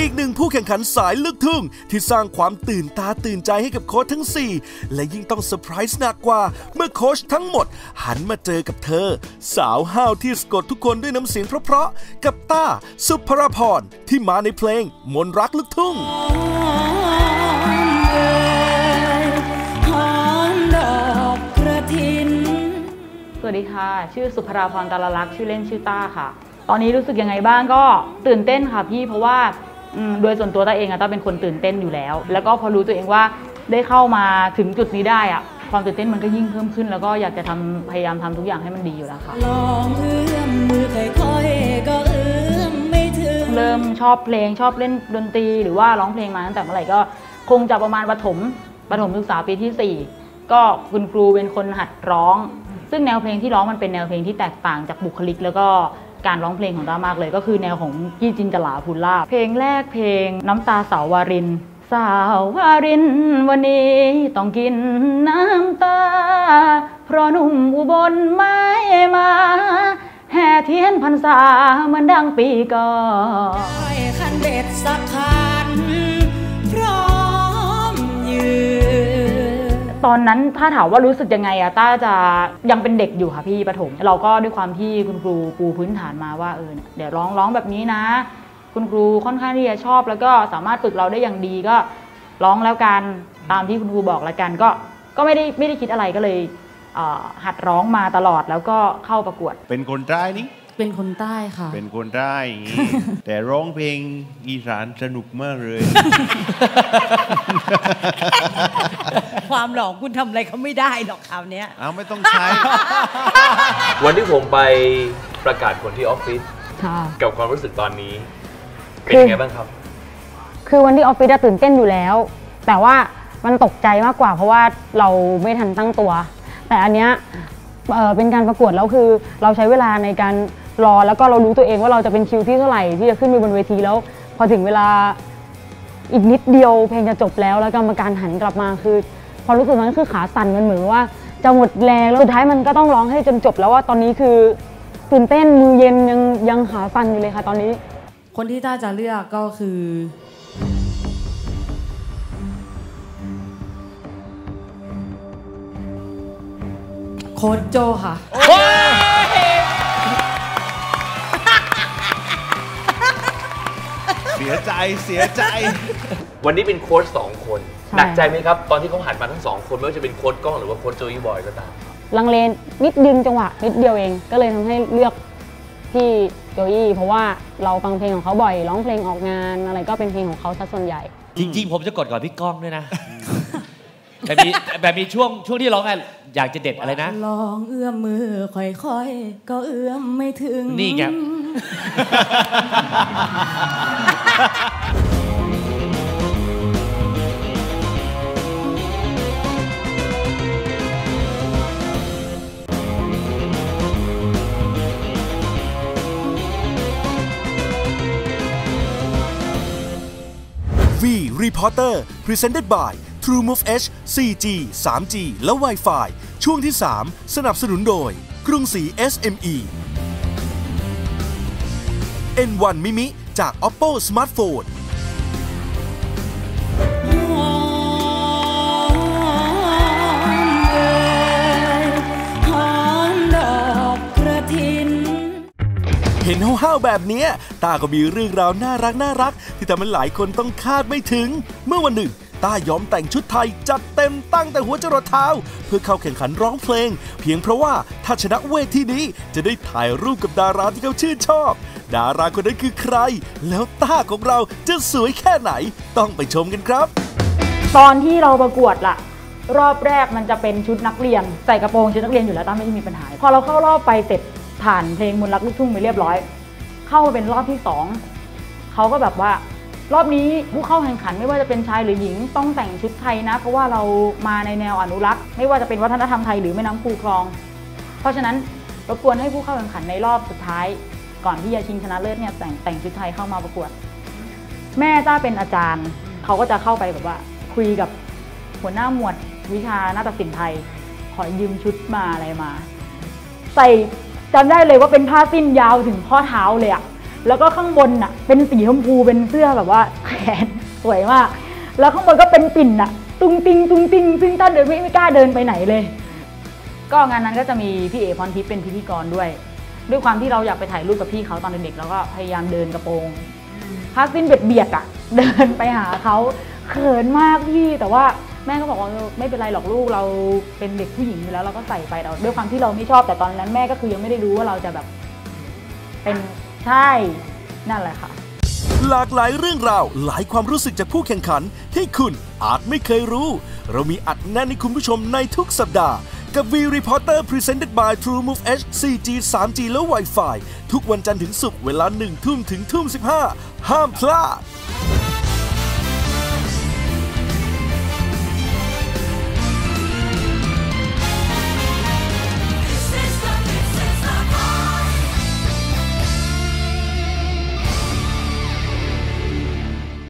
อีกหนึ่งผู้แข่งขันสายลูกทุ่งที่สร้างความตื่นตาตื่นใจให้กับโค้ชทั้ง 4 และยิ่งต้องเซอร์ไพรส์หนักกว่า เมื่อโค้ชทั้งหมด หันมาเจอกับเธอ สาวห้าวที่สะกดทุกคนด้วยน้ำเสียงเพราะๆกับต้าสุภราพรที่มาในเพลงมนรักลูกทุ่งหอมดอกกระถินสวัสดีค่ะ ชื่อสุภราพรตาลลักษณ์ชื่อเล่นชื่อต้าค่ะ ตอนนี้รู้สึกยังไงบ้างก็ตื่นเต้นค่ะพี่เพราะว่าอืม โดยส่วนตัวต้าเองอะต้าเป็นคนตื่นเต้นอยู่แล้ว แล้วก็พอรู้ตัวเองว่าได้เข้ามาถึงจุดนี้ได้อะความตื่นเต้นมันก็ยิ่งเพิ่มขึ้น แล้วก็อยากจะทำพยายามทำทุกอย่างให้มันดีอยู่แล้วค่ะลองเอื้อมมือค่อยๆก็เอื้อมไม่ถึงเริ่มชอบเพลงชอบเล่นดนตรี หรือว่าร้องเพลงมาตั้งแต่เมื่อไหร่ก็คงจะประมาณประถมประถมศึกษาปีที่ 4 ก็คุณครูเป็นคนหัดร้อง ซึ่งแนวเพลงที่ร้องมันเป็นแนวเพลงที่แตกต่างจากบุคลิก แล้วก็ การร้องเพลงของต้ามากเลยก็คือแนวของพี่จินจลาภูลาภเพลงแรกเพลงน้ำตาสาววาริน สาววารินวันนี้ต้องกินน้ำตา เพราะหนุ่มอุบลไม่มาแห่เทียนพรรษาเหมันดังปีก่อนได้คันเด็ดสักคัน ตอนนั้นถ้าถามว่ารู้สึกยังไงอะต้าจะยังเป็นเด็กอยู่ค่ะพี่ประถม เราก็ด้วยความที่คุณครูปูพื้นฐานมาว่าเออเนี่ยเดี๋ยวร้องร้องแบบนี้นะ คุณครูค่อนข้างที่จะชอบ แล้วก็สามารถฝึกเราได้อย่างดีก็ร้องแล้วกันตามที่คุณครูบอกแล้วกันก็ก็ไม่ได้ไม่ได้คิดอะไรก็เลยเอ่อหัดร้องมาตลอดแล้วก็เข้าประกวด เป็นคนใต้นี่เป็นคนใต้ค่ะ เป็นคนใต้อย่างนี้แต่ร้องเพลงอีสานสนุกมากเลย ความหลอกคุณทำอะไรเขาไม่ได้หรอกคราวเนี้ย เอาไม่ต้องใช้ วันที่ผมไปประกาศผลที่ออฟฟิศค่ะ กับความรู้สึกตอนนี้ เป็นคือยังไงบ้างครับ คือวันที่ออฟฟิศอะตื่นเต้นอยู่แล้ว แต่ว่ามันตกใจมากกว่า เพราะว่าเราไม่ทันตั้งตัว แต่อันเนี้ยเอ่อเป็นการประกวดแล้วคือเราใช้เวลาในการรอแล้วก็เรารู้ตัวเองว่าเราจะเป็นคิวที่เท่าไหร่ที่จะขึ้นไปบนเวทีแล้ว พอถึงเวลาอีกนิดเดียวเพลงจะจบแล้วแล้วกรรมการหันกลับมาคือ พอรู้สึกนั้นคือขาสั่นมันเหมือนว่าจะหมดแรงแล้วสุดท้ายมันก็ต้องร้องให้จนจบแล้วว่าตอนนี้คือตื่นเต้นมือเย็นยังยังขาสั่นอยู่เลยค่ะตอนนี้ คนที่ต้าจะเลือกก็คือ โค้ชโจค่ะ เสียใจเสียใจ วันนี้เป็นโค้ชสองคนใช่ หนักใจไหมครับ ตอนที่เขาหันมาทั้งสองคนไม่ว่าจะเป็นโค้ชกล้องหรือว่าโค้ชโจยี่บอยก็ตามลังเลนิดดึงจังหวะนิดเดียวเอง ก็เลยทำให้เลือกพี่โจยี่เพราะว่าเราฟังเพลงของเขาบ่อยร้องเพลงออกงานอะไรก็เป็นเพลงของเขาซะส่วนใหญ่ จริง ๆ ผมจะกดก่อนพี่ก้องด้วยนะแต่มีแบบมีช่วงช่วงที่ร้องไงอยากจะเด็ดอะไรนะลองเอื้อมมือค่อยๆ ก็เอื้อมไม่ถึง นี่ไง Reporter Presented by TrueMove H 4G 3G และ Wi-Fi ช่วงที่ 3 สนับสนุนโดย กรุงศรี SME N1 Mimi จาก Oppo Smartphone เห็นห้าวๆแบบนี้ยตาก็มีเรื่องราวน่ารักน่ารัก ที่ทำให้หลายคนต้องคาดไม่ถึง เมื่อวันหนึ่งต้ายอมแต่งชุดไทยจัดเต็มตั้งแต่หัวจรดเท้า เพื่อเข้าแข่งขันร้องเพลง เพียงเพราะว่าถ้าชนะเวทีนี้จะได้ถ่ายรูปกับดาราที่เขาชื่นชอบ ดาราคนนั้นคือใคร แล้วต้าของเราจะสวยแค่ไหนต้องไปชมกันครับ ตอนที่เราประกวดล่ะ รอบแรกมันจะเป็นชุดนักเรียนใส่กระโปรงชุดนักเรียนอยู่แล้วต้าไม่ได้มีปัญหาพอเราเข้ารอบไปเสร็จ ผ่านเพลงมนต์รักลูกทุ่งไปเรียบร้อย เข้ามาเป็นรอบที่สองเขาก็แบบว่ารอบนี้ผู้เข้าแข่งขันไม่ว่าจะเป็นชายหรือหญิงต้องแต่งชุดไทยนะ เพราะว่าเรามาในแนวอนุรักษ์ ไม่ว่าจะเป็นวัฒนธรรมไทยหรือแม่น้ำคูคลอง เพราะฉะนั้นรบกวนให้ผู้เข้าแข่งขันในรอบสุดท้าย ก่อนที่จะชิงชนะเลิศเนี่ยแต่งแต่งชุดไทยเข้ามาประกวด แม่จ้าเป็นอาจารย์เขาก็จะเข้าไปแบบว่า คุยกับหัวหน้าหมวดวิชานาฏศิลป์ไทย ขอยืมชุดมาอะไรมา ใส่ จำได้เลยว่าเป็นผ้าสิ้นยาวถึงข้อเท้าเลยอะแล้วก็ข้างบนน่ะเป็นสีชมพูเป็นเสื้อแบบว่าแขนสวยมาก แล้วข้างบนก็เป็นปิ่นน่ะตุ้งติงตุ้งติงซึ่งต้าเดินไม่ไม่กล้าเดินไปไหนเลย ก็งานนั้นก็จะมีพี่เอพรทิพย์เป็นพิธีกรด้วย ด้วยความที่เราอยากไปถ่ายรูปกับพี่เขาตอนเด็กๆแล้วก็พยายามเดินกระโปรงผ้าสิ้นเบียดเบียดอะเดินไปหาเขาเขินมากพี่แต่ว่า แม่ก็บอกว่าไม่เป็นไรหรอกลูกเราเป็นเด็กผู้หญิงอยู่แล้วเราก็ใส่ไปแต่ด้วยความที่เราไม่ชอบแต่ตอนนั้นแม่ก็คือยังไม่ได้รู้ว่าเราจะแบบ เป็นใช่นั่นแหละค่ะ หลากหลายเรื่องราวหลายความรู้สึกจากผู้แข่งขันที่คุณอาจไม่เคยรู้ เรามีอัดแน่นให้คุณผู้ชมในทุกสัปดาห์กับ V Reporter Presented by True Move H 4G 3G และ Wi-Fi ทุกวันจันทร์ถึงศุกร์เวลา1ทุ่มถึงทุ่ม15 ห้ามพลาด